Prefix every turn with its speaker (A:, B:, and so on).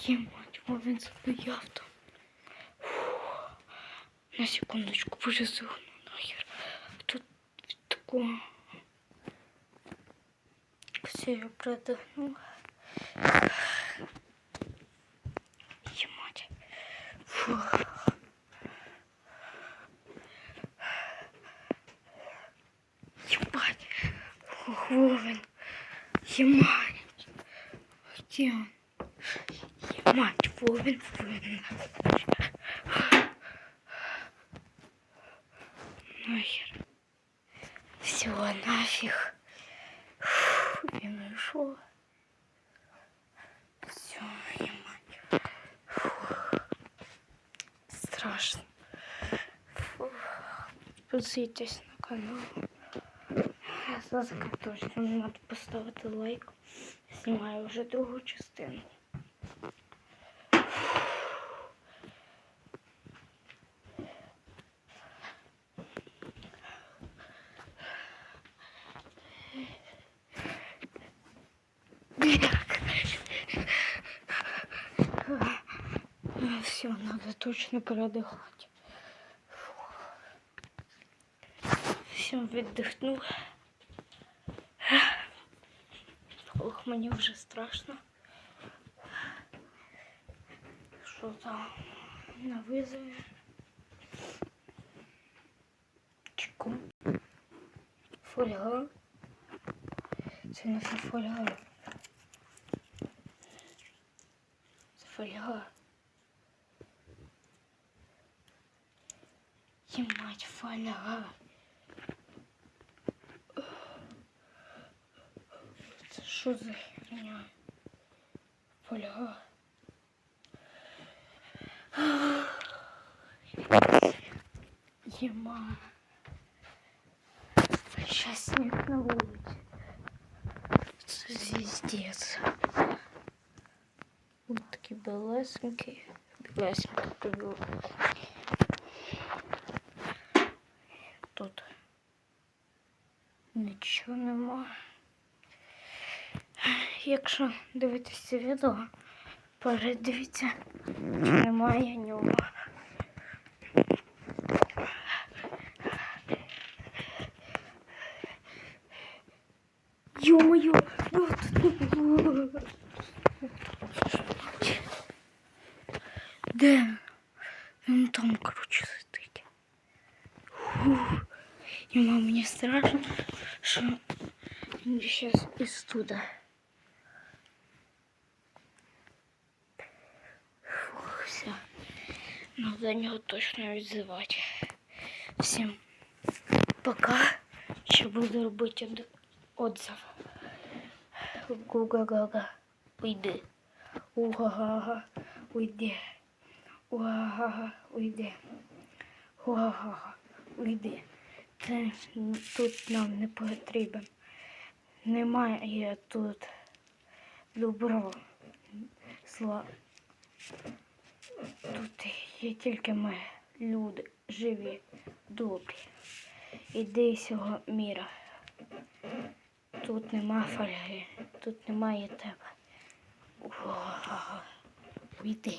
A: стояв там. Фух. На секундочку вилізу нахер. Тут такого. Все, я продохнув. Ємать. Фух. Ебать. Фух, Вовен. Ебать. Где он? Ебать, Вовен, Вовен. Нахер. Все, нафиг. Фу, Я нашел. Все, ебать. Фух. Страшно. Фух. Подписуйтесь на канал. Зазка точно надо поставити лайк. Знімаю вже другу частину. Все, надо точно передихати. Все, віддихнув. Ох, мені вже страшно. Що там на визові? Чеку. Фольга. Це не фольга. Це фольга. Ємать, фольга. Це що за херня? Фольга. Єма. Сейчас снег на вулиці. Це звіздець. Ось такі белесенькі. нічого нема. Якщо дивитися відео, передивіться, чи немає нього. Ё-моё, ну тут не було. Де? Він там, короче, сидить. Фух. Ема, мені страшно, що він зараз із туди. Фух, все. Надо нього точно відзивати. Всім пока. Ще буду робити од- отзыв. Гуга-гага, уйди. Уга-гага, уйди. Уга-гага, уйди. Уга-гага, уйди. Це тут нам не потрібен. Немає тут добро. Зла. Тут є тільки ми, люди, живі, добрі. Іди цього міра. Тут нема фольги, тут немає тебе. Уйди.